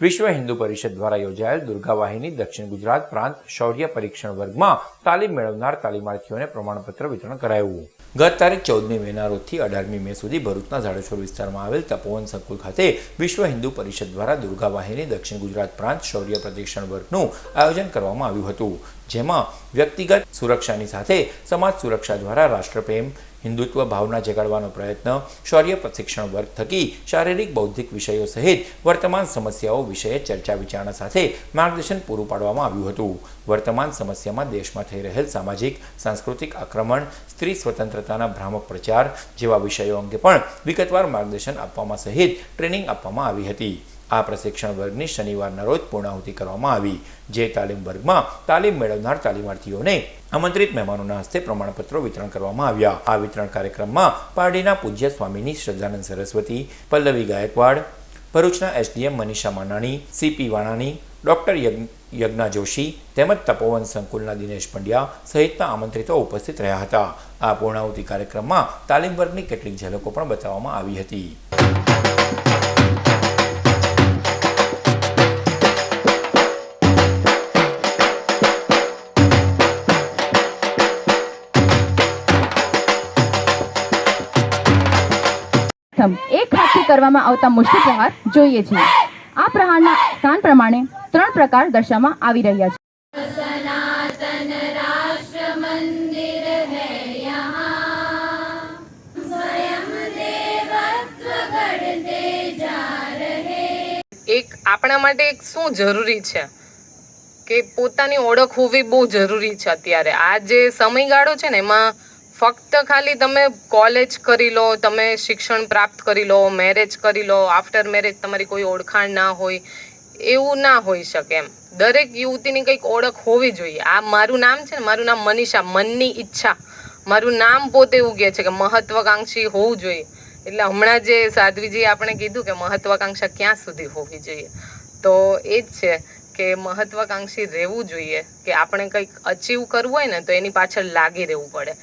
વિશ્વ હિન્દુ પરિષદ દ્વારા યોજાયેલ દુર્ગા દક્ષિણ ગુજરાત પ્રાંત શૌર્ય પરીક્ષણ વર્ગમાં તાલીમ મેળવનાર તાલીમાર્થીઓને પ્રમાણપત્ર વિતરણ કરાયું. ગત તારીખ ચૌદમી મેના રોજથી અઢારમી મે સુધી ભરૂચના ઝાડેશ્વર વિસ્તારમાં આવેલ તપોવન સંકુલ ખાતે વિશ્વ હિન્દુ પરિષદ દ્વારા દુર્ગા દક્ષિણ ગુજરાત પ્રાંત શૌર્ય પ્રશિક્ષણ વર્ગનું આયોજન કરવામાં આવ્યું હતું, જેમાં વ્યક્તિગત સુરક્ષાની સાથે સમાજ સુરક્ષા દ્વારા રાષ્ટ્રપ્રેમ હિન્દુત્વ ભાવના જગાડવાનો પ્રયત્ન, શૌર્ય પ્રશિક્ષણ વર્ગ થકી શારીરિક, બૌદ્ધિક વિષયો સહિત વર્તમાન સમસ્યાઓ વિષયે ચર્ચા વિચારણા સાથે માર્ગદર્શન પૂરું પાડવામાં આવ્યું હતું. વર્તમાન સમસ્યામાં દેશમાં થઈ રહેલ સામાજિક, સાંસ્કૃતિક આક્રમણ, સ્ત્રી સ્વતંત્રતાના ભ્રામક પ્રચાર જેવા વિષયો અંગે પણ વિગતવાર માર્ગદર્શન આપવામાં સહિત ટ્રેનિંગ આપવામાં આવી હતી. આ પ્રશિક્ષણ વર્ગની શનિવારના રોજ પૂર્ણાહુતિ કરવામાં આવી. જે તાલીમ વર્ગમાં તાલીમ મેળવનાર તાલીમાર્થીઓને આમંત્રિત મહેમાનોના હસ્તે પ્રમાણપત્રો વિતરણ કરવામાં આવ્યા. આ વિતરણ કાર્યક્રમમાં પારડીના પૂજ્ય સ્વામીની શ્રદ્ધાનંદ સરસ્વતી, પલ્લવી ગાયકવાડ, ભરૂચના SDM Manisha Manani, CP Vanani, doctor Yagna Joshi તેમજ તપોવન સંકુલના દિનેશ પંડ્યા સહિતના આમંત્રિતો ઉપસ્થિત રહ્યા હતા. આ પૂર્ણાહુતિ કાર્યક્રમમાં તાલીમ વર્ગની કેટલીક ઝલકો પણ બતાવવામાં આવી હતી. પ્રથમ, એક હાથથી કરવામાં આવતા મુષ્ટિ પ્રહાર જોઈએ છીએ આ પ્રહારના સ્થાન પ્રમાણે ત્રણ પ્રકાર દર્શાવવામાં આવી રહ્યા છે. એક આપણા માટે એક શું જરૂરી છે? કે પોતાની ઓળખ હોવી બહુ જરૂરી છે અત્યારે. આ જે સમયગાળો છે ને, એમાં ફક્ત ખાલી તમે કોલેજ કરી લો, તમે શિક્ષણ પ્રાપ્ત કરી લો મેરેજ કરી લો આફ્ટર મેરેજ તમારી કોઈ ઓળખાણ ના હોય, એવું ના હોઈ શકે એમ. દરેક યુવતીની કંઈક ઓળખ હોવી જોઈએ. આ મારું નામ છે ને, મારું નામ મનીષા, મનની ઈચ્છા. મારું નામ પોતે એવું કહે છે કે મહત્વકાંક્ષી હોવું જોઈએ. એટલે હમણાં જે સાધ્વીજીએ આપણે કીધું કે મહત્વાકાંક્ષા ક્યાં સુધી હોવી જોઈએ. તો એ જ છે કે મહત્વાકાંક્ષી રહેવું જોઈએ, કે આપણે કંઈક અચીવ કરવું હોય ને, તો એની પાછળ લાગી રહેવું પડે.